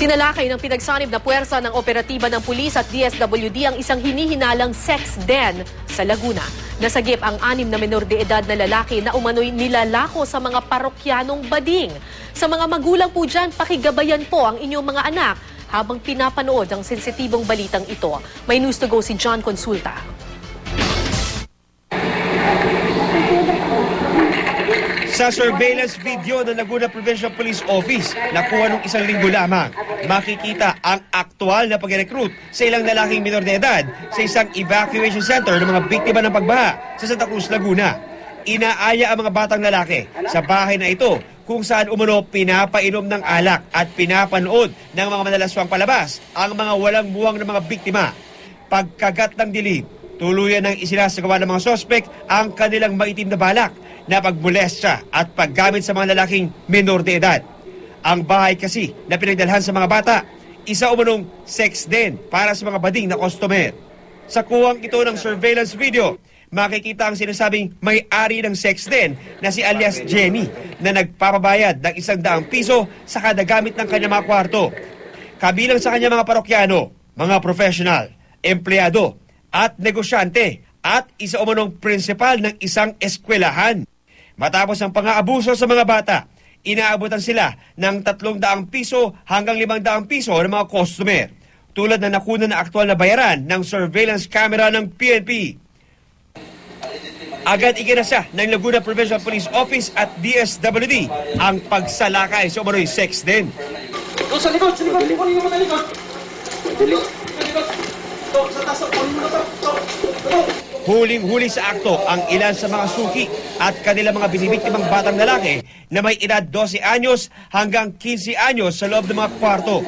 Sinalakay ng pinagsanib na puwersa ng operatiba ng pulis at DSWD ang isang hinihinalang sex den sa Laguna. Nasagip ang anim na menor de edad na lalaki na umano'y nilalako sa mga parokyanong bading. Sa mga magulang po dyan, pakigabayan po ang inyong mga anak habang pinapanood ang sensitibong balitang ito. May news to go si John Consulta. Sa surveillance video ng Laguna Provincial Police Office, nakuha nung isang linggo lamang, makikita ang aktual na pag-recruit sa ilang lalaking minor de edad sa isang evacuation center ng mga biktima ng pagbaha sa Santa Cruz, Laguna. Inaaya ang mga batang lalaki sa bahay na ito kung saan umano pinapainom ng alak at pinapanood ng mga madalaswang palabas ang mga walang buwang ng mga biktima. Pagkagat ng dilim, tuluyan ng isinasagawa ng mga sospek ang kanilang maitim na balak na pagmolestya at paggamit sa mga lalaking menor de edad. Ang bahay kasi na pinagdalhan sa mga bata, isa umanong sex den para sa mga bading na customer. Sa kuwang ito ng surveillance video, makikita ang sinasabing may-ari ng sex den na si alias Jenny na nagpapabayad ng isang daang piso sa kada gamit ng kanyang mga kwarto. Kabilang sa kanyang mga parokyano, mga professional, empleyado at negosyante at isa umanong prinsipal ng isang eskwelahan. Matapos ang pang-aabuso sa mga bata, inaabutan sila ng 300 piso hanggang 500 piso ng mga customer. Tulad na nakuna na aktual na bayaran ng surveillance camera ng PNP. Agad ikinasa ng Laguna Provincial Police Office at DSWD ang pagsalakay sa umano'y sex din. Doon sa likod, sa likod. Na likod. Sa likod. Huling-huli sa akto ang ilan sa mga suki at kanilang mga binibiktimang batang lalaki na may edad 12 anyos hanggang 15 anyos sa loob ng mga kwarto.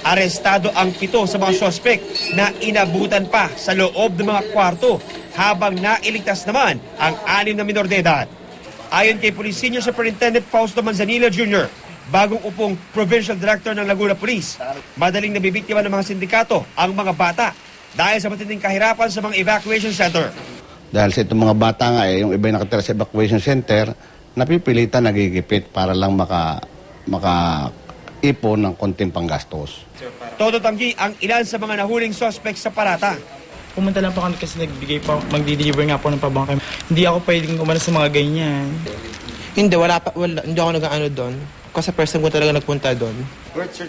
Arestado ang pito sa mga sospek na inabutan pa sa loob ng mga kwarto habang nailigtas naman ang anim na minor de edad. Ayon kay Police Senior Superintendent Fausto Manzanilla Jr., bagong upong Provincial Director ng Laguna Police, madaling nabibiktima ng mga sindikato ang mga bata dahil sa matinding kahirapan sa mga evacuation center. Dahil sa itong mga bata nga eh, yung iba yung nakatira sa evacuation center, napipilitan nagigipit para lang maka, maka ipon ng konting panggastos. Todo tanggi ang ilan sa mga nahuling suspect sa parata. Pumunta lang po kami kasi nagbigay pa, magdi-deliver nga po ng pabangkay. Hindi ako pwedeng umano sa mga ganyan. Hindi, wala pa, wala, hindi ako nag-ano doon. Kasi first time ko talaga nagpunta doon.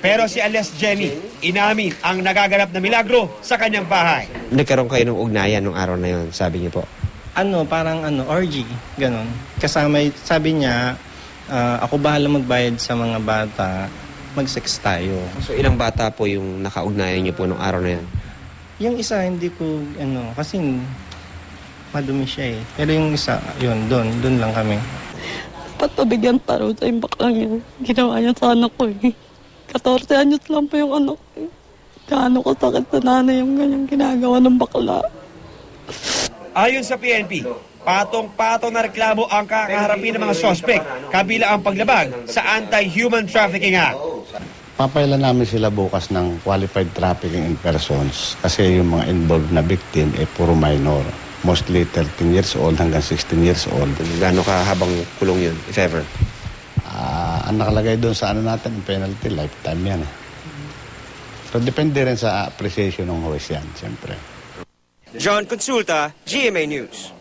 Pero si alias Jenny, inamin ang nagaganap na milagro sa kanyang bahay. nagkaroon kayo ng ugnayan nung araw na yon, sabi niyo po. ano, parang ano, orgy, ganun. Kasama, sabi niya, ah, ako bahala magbayad sa mga bata, mag-sex tayo. So ilang bata po yung nakaugnayan niyo po nung araw na yon? Yung isa, hindi ko, ano, kasi madumi siya eh. Pero yung isa, yun, doon, doon lang kami. Ba't pabigyan pa raw sa yung baklang yun? Ginawa niya sa anak ko eh. 14 anyos lang po yung anak ko eh. Gaano kasakit sa nanay yung ganyang ginagawa ng bakla. Ayon sa PNP, patong-patong na reklamo ang kakaharapin ng mga suspect kabila ang paglabag sa Anti-Human Trafficking Act. Papailan namin sila bukas ng qualified trafficking in persons kasi yung mga involved na victim ay puro minor. Mostly 13 years old hanggang 16 years old. Gaano ka habang kulong yun, if ever? Ah, ang nakalagay doon sa ano natin, penalty, lifetime yan. eh. So depende rin sa appreciation ng host yan, siyempre. John Consulta, GMA News.